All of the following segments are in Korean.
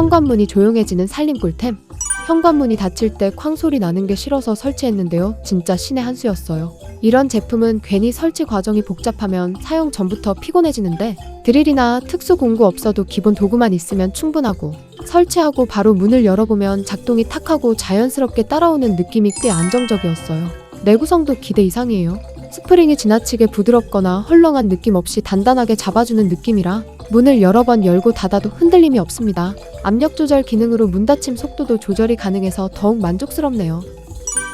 현관문이 조용해지는 살림 꿀템. 현관문이 닫힐 때 쾅 소리 나는 게 싫어서 설치했는데요. 진짜 신의 한 수였어요. 이런 제품은 괜히 설치 과정이 복잡하면 사용 전부터 피곤해지는데 드릴이나 특수 공구 없어도 기본 도구만 있으면 충분하고 설치하고 바로 문을 열어보면 작동이 탁하고 자연스럽게 따라오는 느낌이 꽤 안정적이었어요. 내구성도 기대 이상이에요. 스프링이 지나치게 부드럽거나 헐렁한 느낌 없이 단단하게 잡아주는 느낌이라 문을 여러 번 열고 닫아도 흔들림이 없습니다. 압력 조절 기능으로 문 닫힘 속도도 조절이 가능해서 더욱 만족스럽네요.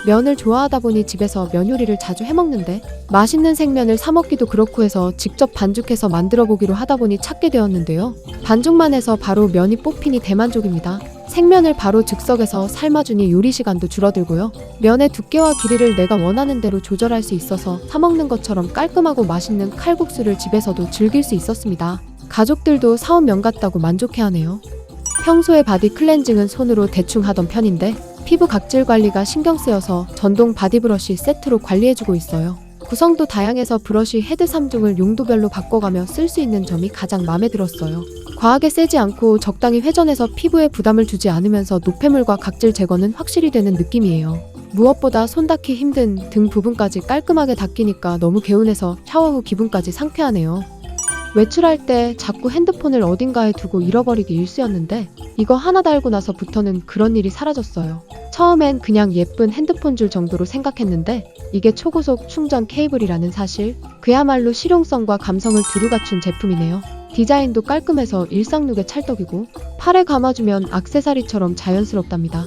면을 좋아하다 보니 집에서 면 요리를 자주 해먹는데 맛있는 생면을 사 먹기도 그렇고 해서 직접 반죽해서 만들어 보기로 하다 보니 찾게 되었는데요. 반죽만 해서 바로 면이 뽑히니 대만족입니다. 생면을 바로 즉석에서 삶아주니 요리 시간도 줄어들고요. 면의 두께와 길이를 내가 원하는 대로 조절할 수 있어서 사 먹는 것처럼 깔끔하고 맛있는 칼국수를 집에서도 즐길 수 있었습니다. 가족들도 사온 면 같다고 만족해하네요. 평소에 바디 클렌징은 손으로 대충 하던 편인데 피부 각질 관리가 신경 쓰여서 전동 바디 브러쉬 세트로 관리해주고 있어요. 구성도 다양해서 브러쉬 헤드 3종을 용도별로 바꿔가며 쓸 수 있는 점이 가장 마음에 들었어요. 과하게 세지 않고 적당히 회전해서 피부에 부담을 주지 않으면서 노폐물과 각질 제거는 확실히 되는 느낌이에요. 무엇보다 손 닿기 힘든 등 부분까지 깔끔하게 닦이니까 너무 개운해서 샤워 후 기분까지 상쾌하네요. 외출할 때 자꾸 핸드폰을 어딘가에 두고 잃어버리기 일쑤였는데 이거 하나 달고 나서부터는 그런 일이 사라졌어요. 처음엔 그냥 예쁜 핸드폰 줄 정도로 생각했는데 이게 초고속 충전 케이블이라는 사실 그야말로 실용성과 감성을 두루 갖춘 제품이네요. 디자인도 깔끔해서 일상룩의 찰떡이고 팔에 감아주면 악세사리처럼 자연스럽답니다.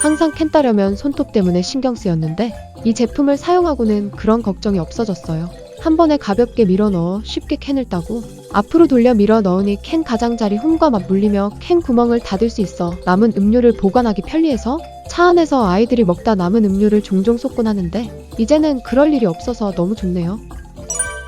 항상 캔 따려면 손톱 때문에 신경 쓰였는데 이 제품을 사용하고는 그런 걱정이 없어졌어요. 한 번에 가볍게 밀어 넣어 쉽게 캔을 따고 앞으로 돌려 밀어 넣으니 캔 가장자리 홈과 맞물리며 캔 구멍을 닫을 수 있어 남은 음료를 보관하기 편리해서 차 안에서 아이들이 먹다 남은 음료를 종종 쏟곤 하는데 이제는 그럴 일이 없어서 너무 좋네요.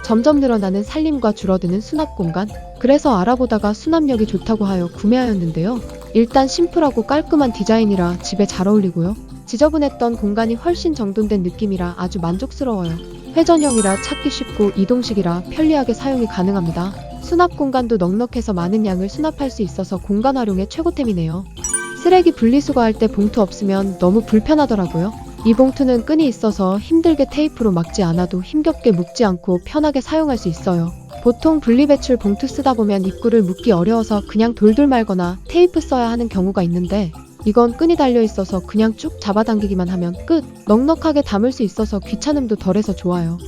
점점 늘어나는 살림과 줄어드는 수납 공간. 그래서 알아보다가 수납력이 좋다고 하여 구매하였는데요. 일단 심플하고 깔끔한 디자인이라 집에 잘 어울리고요. 지저분했던 공간이 훨씬 정돈된 느낌이라 아주 만족스러워요. 회전형이라 찾기 쉽고 이동식이라 편리하게 사용이 가능합니다. 수납 공간도 넉넉해서 많은 양을 수납할 수 있어서 공간 활용의 최고템이네요. 쓰레기 분리수거할 때 봉투 없으면 너무 불편하더라고요. 이 봉투는 끈이 있어서 힘들게 테이프로 막지 않아도 힘겹게 묶지 않고 편하게 사용할 수 있어요. 보통 분리배출 봉투 쓰다 보면 입구를 묶기 어려워서 그냥 돌돌 말거나 테이프 써야 하는 경우가 있는데 이건 끈이 달려 있어서 그냥 쭉 잡아당기기만 하면 끝! 넉넉하게 담을 수 있어서 귀찮음도 덜해서 좋아요.